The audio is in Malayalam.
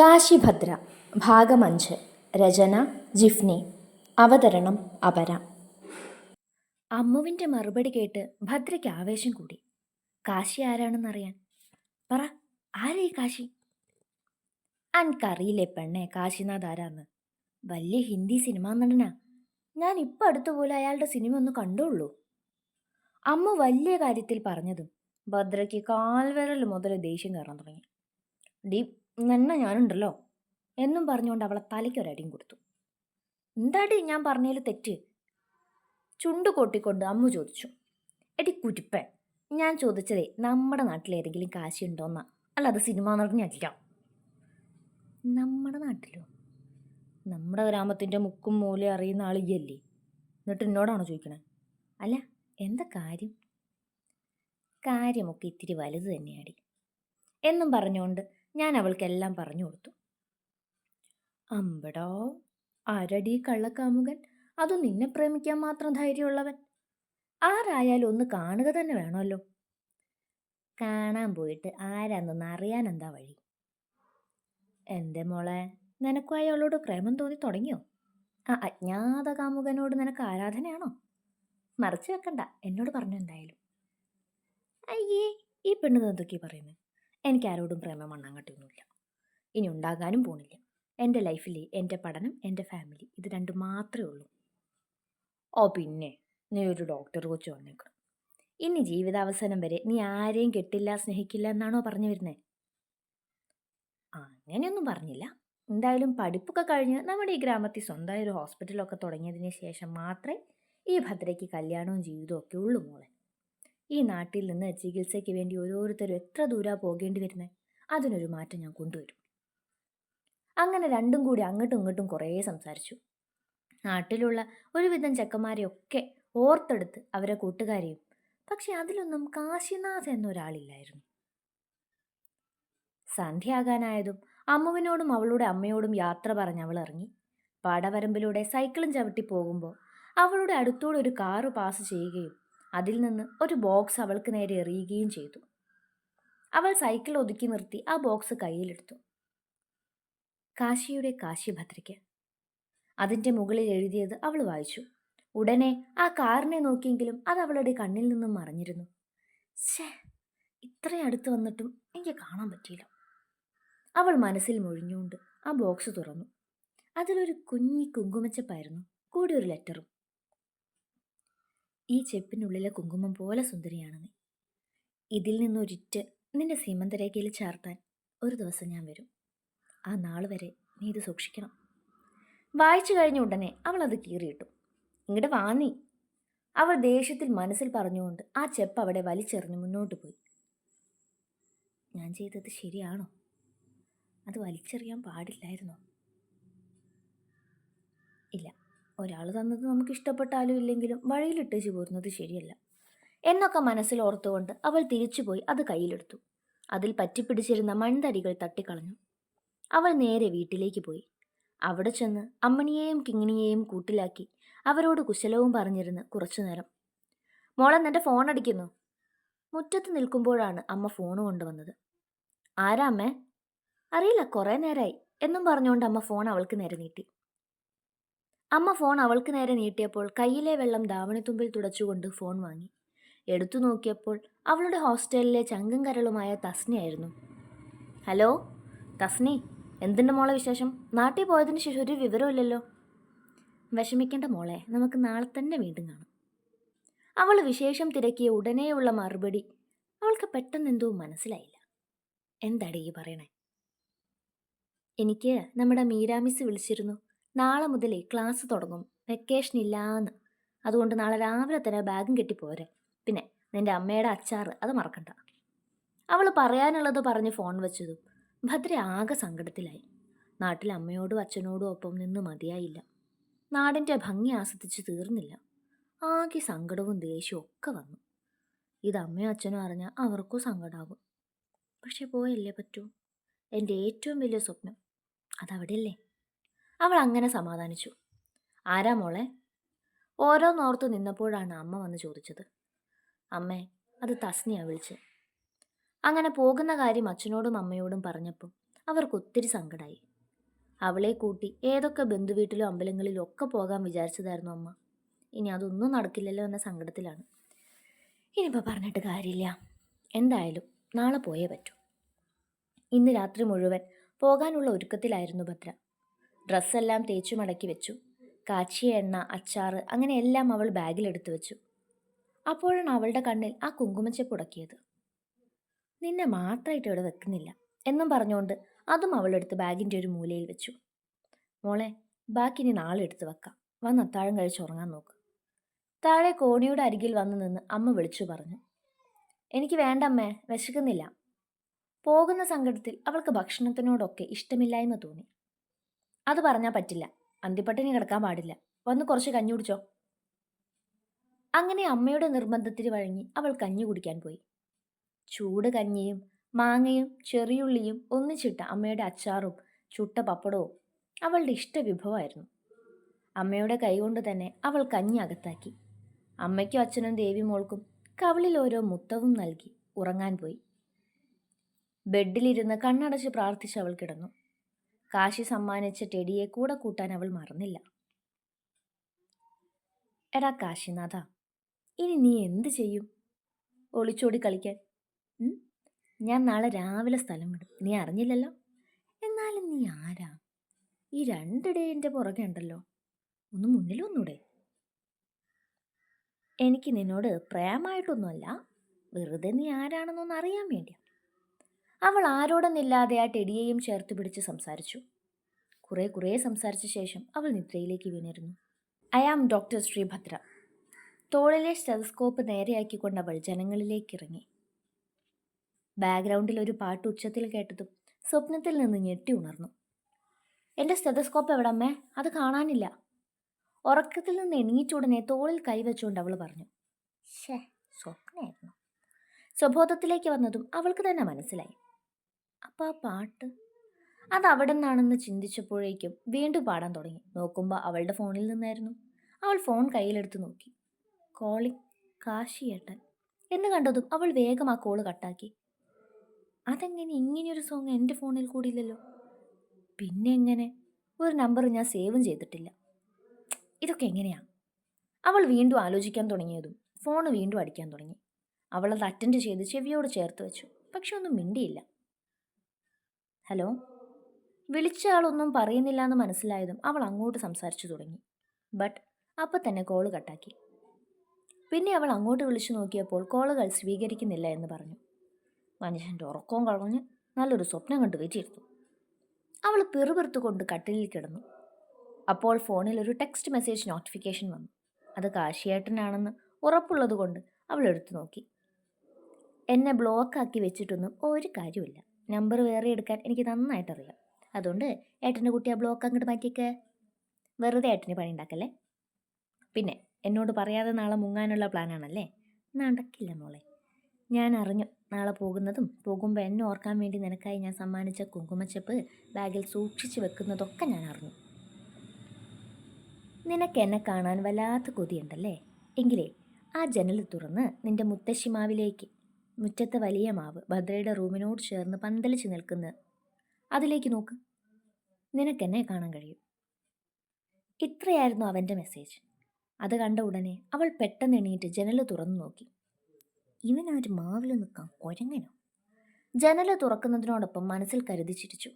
കാശിഭദ്ര ഭാഗം അഞ്ച് രചന ജിഫ്നി അവതരണം അപര. അമ്മുവിന്റെ മറുപടി കേട്ട് ഭദ്രയ്ക്ക് ആവേശം കൂടി. കാശി ആരാണെന്നറിയാൻ? പറ ആരേ കാശി? അനക്കറിയില്ലേ പെണ്ണെ കാശിനാഥ് ആരാന്ന്? വലിയ ഹിന്ദി സിനിമാ നടനാ. ഞാൻ ഇപ്പം അടുത്ത് പോലെ അയാളുടെ സിനിമ ഒന്ന് കണ്ടുള്ളൂ. അമ്മ വലിയ കാര്യത്തിൽ പറഞ്ഞതും ഭദ്രയ്ക്ക് കാൽവിരൽ മുതൽ ദേഷ്യം കയറാൻ തുടങ്ങി. ഡീ നന്ന ഞാനുണ്ടല്ലോ എന്നും പറഞ്ഞുകൊണ്ട് അവളെ തലയ്ക്ക് ഒരടിയും കൊടുത്തു. എന്താടി ഞാൻ പറഞ്ഞതിൽ തെറ്റ്? ചുണ്ടു കൊട്ടിക്കൊണ്ട് അമ്മു ചോദിച്ചു. എടി കുരിപ്പൻ ഞാൻ ചോദിച്ചതേ നമ്മുടെ നാട്ടിലേതെങ്കിലും കാശി ഉണ്ടോന്നാ? അല്ല അത് സിനിമ നടനല്ല നമ്മുടെ നാട്ടിലോ? നമ്മുടെ ഗ്രാമത്തിന്റെ മുക്കും മൂലയും അറിയുന്ന ആളിയല്ലേ എന്നിട്ട് എന്നോടാണോ ചോദിക്കണേ? അല്ല എന്താ കാര്യം? കാര്യമൊക്കെ ഇത്തിരി വലുത് തന്നെയാടി. എന്നും പറഞ്ഞുകൊണ്ട് ഞാൻ അവൾക്കെല്ലാം പറഞ്ഞു കൊടുത്തു. അമ്പടോ ആരടി കള്ളക്കാമുകൻ? അത് നിന്നെ പ്രേമിക്കാൻ മാത്രം ധൈര്യമുള്ളവൻ. ആരായാലും ഒന്ന് കാണുക തന്നെ വേണമല്ലോ. കാണാൻ പോയിട്ട് ആരാന്നൊന്ന് അറിയാൻ എന്താ വഴി? എന്റെ മോളെ നിനക്കും അയാളോട് പ്രേമം തോന്നി തുടങ്ങിയോ? ആ അജ്ഞാത കാമുകനോട് നിനക്ക് ആരാധനയാണോ? മറച്ചു വെക്കണ്ട എന്നോട് പറഞ്ഞു എന്തായാലും അയ്യേ ഈ പെണ്ണ് എന്തൊക്കെയാ പറയുന്നത് എനിക്ക് ആരോടും പ്രേമം മണ്ണാങ്കട്ടിയൊന്നുമില്ല ഇനി ഉണ്ടാകാനും പോണില്ല. എന്റെ ലൈഫിൽ എന്റെ പഠനം എന്റെ ഫാമിലി ഇത് രണ്ടും മാത്രമേ ഉള്ളൂ. ഓ പിന്നെ നീ ഒരു ഡോക്ടർ കൊച്ചു വന്നേക്കണം ഇനി ജീവിതാവസാനം വരെ നീ ആരെയും കെട്ടില്ല സ്നേഹിക്കില്ല എന്നാണോ പറഞ്ഞു വരുന്നത് അങ്ങനെയൊന്നും പറഞ്ഞില്ല. എന്തായാലും പഠിപ്പൊക്കെ കഴിഞ്ഞ് നമ്മുടെ ഈ ഗ്രാമത്തിൽ സ്വന്തമായി ഒരു ഹോസ്പിറ്റലൊക്കെ തുടങ്ങിയതിന് ശേഷം മാത്രമേ ഈ ഭദ്രയ്ക്ക് കല്യാണവും ജീവിതവും ഒക്കെ ഉള്ളൂ മോളെ. ഈ നാട്ടിൽ നിന്ന് ചികിത്സയ്ക്ക് വേണ്ടി ഓരോരുത്തരും എത്ര ദൂരാ പോകേണ്ടി വരുന്നത് അതിനൊരു മാറ്റം ഞാൻ കൊണ്ടുവരും. അങ്ങനെ രണ്ടും കൂടി അങ്ങോട്ടും ഇങ്ങോട്ടും കുറേ സംസാരിച്ചു. നാട്ടിലുള്ള ഒരുവിധം ചെക്കന്മാരെയൊക്കെ ഓർത്തെടുത്ത് അവരെ കൂട്ടുകാരെയും പക്ഷെ അതിലൊന്നും കാശിനാഥ് എന്നൊരാളില്ലായിരുന്നു. സന്ധ്യയാകാനായതും അമ്മുവിനോടും അവളുടെ അമ്മയോടും യാത്ര പറഞ്ഞ് അവൾ ഇറങ്ങി. പാടവരമ്പിലൂടെ സൈക്കിളും ചവിട്ടി പോകുമ്പോൾ അവളുടെ അടുത്തോടെ ഒരു കാറ് പാസ് ചെയ്യുകയും അതിൽ നിന്ന് ഒരു ബോക്സ് അവൾക്ക് നേരെ എറിയുകയും ചെയ്തു. അവൾ സൈക്കിൾ ഒതുക്കി നിർത്തി ആ ബോക്സ് കയ്യിലെടുത്തു. കാശിയുടെ കാശി ഭദ്രയ്ക്ക് അതിന്റെ മുകളിൽ എഴുതിയത് അവൾ വായിച്ചു. ഉടനെ ആ കാറിനെ നോക്കിയെങ്കിലും അത് അവളുടെ കണ്ണിൽ നിന്നും മറഞ്ഞിരുന്നു. ശേ ഇത്രയും അടുത്ത് വന്നിട്ടും എനിക്ക് കാണാൻ പറ്റിയില്ല. അവൾ മനസ്സിൽ മൊഴിഞ്ഞുകൊണ്ട് ആ ബോക്സ് തുറന്നു. അതിലൊരു കുഞ്ഞി കുങ്കുമച്ചപ്പായിരുന്നു. കൂടി ഒരു ലെറ്ററും ഈ ചെപ്പിനുള്ളിലെ കുങ്കുമം പോലെ സുന്ദരിയാണ് നീ. ഇതിൽ നിന്നൊരിറ്റ് നിന്റെ സീമന്തരേഖയിൽ ചേർത്താൻ ഒരു ദിവസം ഞാൻ വരും. ആ നാൾ വരെ നീ ഇത് സൂക്ഷിക്കണം. വായിച്ചു കഴിഞ്ഞ ഉടനെ അവൾ അത് കീറിയിട്ടു. ഇങ്ങോട്ട് വാങ്ങി അവൾ ദേഷ്യത്തിൽ മനസ്സിൽ പറഞ്ഞുകൊണ്ട് ആ ചെപ്പ് അവിടെ വലിച്ചെറിഞ്ഞ് മുന്നോട്ട് പോയി. ഞാൻ ചെയ്തത് ശരിയാണോ? അത് വലിച്ചെറിയാൻ പാടില്ലായിരുന്നോ? ഇല്ല. ഒരാൾ തന്നത് നമുക്ക് ഇഷ്ടപ്പെട്ടാലും ഇല്ലെങ്കിലും വഴിയിലിട്ടേച്ച് പോരുന്നത് ശരിയല്ല. എന്നൊക്കെ മനസ്സിൽ ഓർത്തുകൊണ്ട് അവൾ തിരിച്ചുപോയി അത് കയ്യിലെടുത്തു. അതിൽ പറ്റിപ്പിടിച്ചിരുന്ന മൺതരികൾ തട്ടിക്കളഞ്ഞു. അവൾ നേരെ വീട്ടിലേക്ക് പോയി. അവിടെ ചെന്ന് അമ്മണിയെയും കിങ്ങിണിയെയും കൂട്ടിലാക്കി അവരോട് കുശലവും പറഞ്ഞിരുന്ന് കുറച്ചു നേരം. മോളെ നിന്റെ ഫോൺ അടിക്കുന്നു. മുറ്റത്ത് നിൽക്കുമ്പോഴാണ് അമ്മ ഫോൺ കൊണ്ടുവന്നത്. ആരാ അമ്മേ? അറിയില്ല കുറേ നേരമായി എന്നും പറഞ്ഞുകൊണ്ട് അമ്മ ഫോൺ അവൾക്ക് നേരെ നീട്ടി. അമ്മ ഫോൺ അവൾക്ക് നേരെ നീട്ടിയപ്പോൾ കയ്യിലെ വെള്ളം ധാവണിത്തുമ്പിൽ തുടച്ചുകൊണ്ട് ഫോൺ വാങ്ങി. എടുത്തു നോക്കിയപ്പോൾ അവളുടെ ഹോസ്റ്റലിലെ ചങ്കും കരളുമായ തസ്നിയായിരുന്നു ഹലോ തസ്നി എന്തിന്റെ മോളെ വിശേഷം? നാട്ടിൽ പോയതിന് ശേഷം ഒരു വിവരമില്ലല്ലോ വിഷമിക്കേണ്ട മോളെ നമുക്ക് നാളെ തന്നെ വീണ്ടും കാണാം. അവൾ വിശേഷം തിരക്കിയ ഉടനെയുള്ള മറുപടി അവൾക്ക് പെട്ടെന്ന് എന്തോ മനസ്സിലായില്ല. എന്താടി ഈ പറയണേ? എനിക്ക് നമ്മുടെ മീരാമിസ് വിളിച്ചിരുന്നു. നാളെ മുതലേ ക്ലാസ് തുടങ്ങും. വെക്കേഷൻ ഇല്ലാന്ന്. അതുകൊണ്ട് നാളെ രാവിലെ തന്നെ ബാഗും കെട്ടി പോരെ. പിന്നെ നിന്റെ അമ്മയുടെ അച്ചാറ് അത് മറക്കണ്ട. അവൾ പറയാനുള്ളത് പറഞ്ഞ് ഫോൺ വെച്ചതും ഭദ്ര ആകെ സങ്കടത്തിലായി. നാട്ടിൽ അമ്മയോടും അച്ഛനോടും ഒപ്പം നിന്ന് മതിയായില്ല. നാടിന്റെ ഭംഗി ആസ്വദിച്ച് തീർന്നില്ല. ആകെ സങ്കടവും ദേഷ്യവും ഒക്കെ വന്നു. ഇത് അമ്മയും അച്ഛനും അറിഞ്ഞാൽ അവർക്കും സങ്കടമാകും പക്ഷെ പോയല്ലേ പറ്റൂ? എന്റെ ഏറ്റവും വലിയ സ്വപ്നം. അതവിടെയല്ലേ? അവൾ അങ്ങനെ സമാധാനിച്ചു. ആരാ മോളെ? ഓരോന്നോർത്ത് നിന്നപ്പോഴാണ് അമ്മ വന്ന് ചോദിച്ചത്. അമ്മേ അത് തസ്നിയ വിളിച്ച്. അങ്ങനെ പോകുന്ന കാര്യം അച്ഛനോടും അമ്മയോടും പറഞ്ഞപ്പോൾ അവർക്ക് ഒത്തിരി സങ്കടമായി അവളെ കൂട്ടി ഏതൊക്കെ ബന്ധുവീട്ടിലും അമ്പലങ്ങളിലും ഒക്കെ പോകാൻ വിചാരിച്ചതായിരുന്നു അമ്മ. ഇനി അതൊന്നും നടക്കില്ലല്ലോ എന്ന സങ്കടത്തിലാണ്. ഇനിയിപ്പോൾ പറഞ്ഞിട്ട് കാര്യമില്ല. എന്തായാലും നാളെ പോയേ പറ്റൂ. ഇന്ന് രാത്രി മുഴുവൻ പോകാനുള്ള ഒരുക്കത്തിലായിരുന്നു ഭദ്ര. ഡ്രസ്സെല്ലാം തേച്ചു മടക്കി വെച്ചു. കാച്ചിയ എണ്ണ അച്ചാറ് അങ്ങനെ എല്ലാം അവൾ ബാഗിലെടുത്തു വെച്ചു. അപ്പോഴാണ് അവളുടെ കണ്ണിൽ ആ കുങ്കുമച്ച ഉടക്കിയത്. നിന്നെ മാത്രമായിട്ട് ഇവിടെ വെക്കുന്നില്ല എന്നും പറഞ്ഞുകൊണ്ട് അതും അവളെടുത്ത് ബാഗിന്റെ ഒരു മൂലയിൽ വെച്ചു. മോളെ ബാക്കി ഇനി നാളെ എടുത്ത് വെക്കാം. വന്ന് അത്താഴം കഴിച്ച് ഉറങ്ങാൻ നോക്ക്. താഴെ കോണിയുടെ അരികിൽ വന്നു നിന്ന് അമ്മ വിളിച്ചു പറഞ്ഞു. എനിക്ക് വേണ്ടമ്മേ വിശക്കുന്നില്ല. പോകുന്ന സങ്കടത്തിൽ അവൾക്ക് ഭക്ഷണത്തിനോടൊക്കെ ഇഷ്ടമില്ലായ്മ തോന്നി. അത് പറഞ്ഞാൽ പറ്റില്ല. അന്തിപ്പട്ടിനി കിടക്കാൻ പാടില്ല. വന്ന് കുറച്ച് കഞ്ഞി കുടിച്ചോ? അങ്ങനെ അമ്മയുടെ നിർബന്ധത്തിന് വഴങ്ങി അവൾ കഞ്ഞി കുടിക്കാൻ പോയി. ചൂട് കഞ്ഞിയും മാങ്ങയും ചെറിയുള്ളിയും ഒന്നിച്ചിട്ട അമ്മയുടെ അച്ചാറും ചുട്ട പപ്പടവും അവളുടെ ഇഷ്ട വിഭവമായിരുന്നു. അമ്മയുടെ കൈകൊണ്ട് തന്നെ അവൾ കഞ്ഞി അകത്താക്കി. അമ്മയ്ക്കും അച്ഛനും ദേവി മോൾക്കും കവളിൽ ഓരോ മുത്തവും നൽകി ഉറങ്ങാൻ പോയി. ബെഡിലിരുന്ന് കണ്ണടച്ച് പ്രാർത്ഥിച്ച് അവൾ കിടന്നു. കാശി സമ്മാനിച്ച ടെഡിയെ കൂടെ കൂട്ടാൻ അവൾ മറന്നില്ല. എടാ കാശിനാഥ ഇനി നീ എന്ത് ചെയ്യും? ഒളിച്ചോടി കളിക്കാൻ. ഞാൻ നാളെ രാവിലെ സ്ഥലം വിടും. നീ അറിഞ്ഞില്ലല്ലോ? എന്നാലും നീ ആരാ? ഈ രണ്ടിടേന്റെ പുറകെ ഉണ്ടല്ലോ. ഒന്ന് മുന്നിലൊന്നൂടെ എനിക്ക് നിന്നോട് പ്രേമായിട്ടൊന്നുമല്ല. വെറുതെ നീ ആരാണെന്നൊന്ന് അറിയാൻ വേണ്ടിയാ. അവൾ ആരോടെന്നില്ലാതെ ആ ടെഡിയെയും ചേർത്ത് പിടിച്ച് സംസാരിച്ചു. കുറേ കുറേ സംസാരിച്ച ശേഷം അവൾ നിദ്രയിലേക്ക് വീണിരുന്നു. I am doctor Sreebhadra. തോളിലെ stethoscope നേരെയാക്കിക്കൊണ്ട് അവൾ ജനങ്ങളിലേക്ക് ഇറങ്ങി ബാക്ക്ഗ്രൗണ്ടിൽ ഒരു പാട്ട് ഉച്ചത്തിൽ കേട്ടതും സ്വപ്നത്തിൽ നിന്ന് ഞെട്ടി ഉണർന്നു. എന്റെ സ്റ്റെതസ്കോപ്പ് എവിടെ അമ്മേ അത് കാണാനില്ല. ഉറക്കത്തിൽ നിന്ന് എണീറ്റുടനെ തോളിൽ കൈവച്ചുകൊണ്ട് അവൾ പറഞ്ഞു. ഷേ സ്വപ്നമായിരുന്നു സ്വബോധത്തിലേക്ക് വന്നതും അവൾക്ക് തന്നെ മനസ്സിലായി. അപ്പം ആ പാട്ട്. അത് അവിടെ നിന്നാണെന്ന് ചിന്തിച്ചപ്പോഴേക്കും വീണ്ടും പാടാൻ തുടങ്ങി. നോക്കുമ്പോൾ അവളുടെ ഫോണിൽ നിന്നായിരുന്നു. അവൾ ഫോൺ കയ്യിലെടുത്ത് നോക്കി. കോളിംഗ് കാശിയേട്ടൻ. എന്ന് കണ്ടതും അവൾ വേഗം ആ കോൾ കട്ടാക്കി. അതെങ്ങനെ ഇങ്ങനെയൊരു സോങ് എന്റെ ഫോണിൽ കൂടിയില്ലല്ലോ? പിന്നെ എങ്ങനെ ഒരു നമ്പർ ഞാൻ സേവും ചെയ്തിട്ടില്ല. ഇതൊക്കെ എങ്ങനെയാണ് അവൾ വീണ്ടും ആലോചിക്കാൻ തുടങ്ങിയതും ഫോൺ വീണ്ടും അടിക്കാൻ തുടങ്ങി. അവൾ അത് അറ്റൻഡ് ചെയ്ത് ചെവിയോട് ചേർത്ത് വെച്ചു. പക്ഷെ ഒന്നും മിണ്ടിയില്ല. ഹലോ? വിളിച്ച ആളൊന്നും പറയുന്നില്ല എന്ന് മനസ്സിലായതും അവൾ അങ്ങോട്ട് സംസാരിച്ചു തുടങ്ങി. ബട്ട് അപ്പം തന്നെ കോൾ കട്ടാക്കി. പിന്നെ അവൾ അങ്ങോട്ട് വിളിച്ചു നോക്കിയപ്പോൾ കോളുകൾ സ്വീകരിക്കുന്നില്ല എന്ന് പറഞ്ഞു. മനുഷ്യന്റെ ഉറക്കവും കളഞ്ഞ് നല്ലൊരു സ്വപ്നം കണ്ടു വെച്ചിരുന്നു. അവൾ പിറുപിറുത്തുകൊണ്ട് കട്ടിലിൽ കിടന്നു. അപ്പോൾ ഫോണിൽ ഒരു ടെക്സ്റ്റ് മെസ്സേജ് നോട്ടിഫിക്കേഷൻ വന്നു. അത് കാശിയേട്ടനാണെന്ന് ഉറപ്പുള്ളത് കൊണ്ട് അവൾ എടുത്തു നോക്കി. എന്നെ ബ്ലോക്കാക്കി വെച്ചിട്ടൊന്നും ഒരു കാര്യമില്ല നമ്പർ വേറെ എടുക്കാൻ എനിക്ക് നന്നായിട്ടറിയാം. അതുകൊണ്ട് ഏട്ടന്റെ കുട്ടി ആ ബ്ലോക്ക് അങ്ങോട്ട് മാറ്റിയേക്ക്. വെറുതെ ഏട്ടന് പണി ഉണ്ടാക്കല്ലേ? പിന്നെ എന്നോട് പറയാതെ നാളെ മുങ്ങാനുള്ള പ്ലാനാണല്ലേ നടക്കില്ല മോളെ. ഞാൻ അറിഞ്ഞു നാളെ പോകുന്നതും പോകുമ്പോൾ എന്നെ ഓർക്കാൻ വേണ്ടി നിനക്കായി ഞാൻ സമ്മാനിച്ച കുങ്കുമച്ചപ്പ് ബാഗിൽ സൂക്ഷിച്ചു വെക്കുന്നതൊക്കെ ഞാൻ അറിഞ്ഞു. നിനക്ക് എന്നെ കാണാൻ വല്ലാത്ത കൊതിയുണ്ടല്ലേ? എങ്കിലേ ആ ജനൽ തുറന്ന് നിന്റെ മുത്തശ്ശിമാവിലേക്ക് മുറ്റത്തെ വലിയ മാവ് ഭദ്രയുടെ റൂമിനോട് ചേർന്ന് പന്തലിച്ച് നിൽക്കുന്ന അതിലേക്ക് നോക്ക്. നിനക്കെന്നെ കാണാൻ കഴിയും. ഇത്രയായിരുന്നു അവന്റെ മെസ്സേജ് അത് കണ്ട ഉടനെ അവൾ പെട്ടെന്ന് എണീറ്റ് ജനൽ തുറന്നു നോക്കി. ഇവനൊരു മാവിൽ നിൽക്കാം കുരങ്ങനോ ജനൽ തുറക്കുന്നതിനോടൊപ്പം മനസ്സിൽ കരുതി ചിരിച്ചു.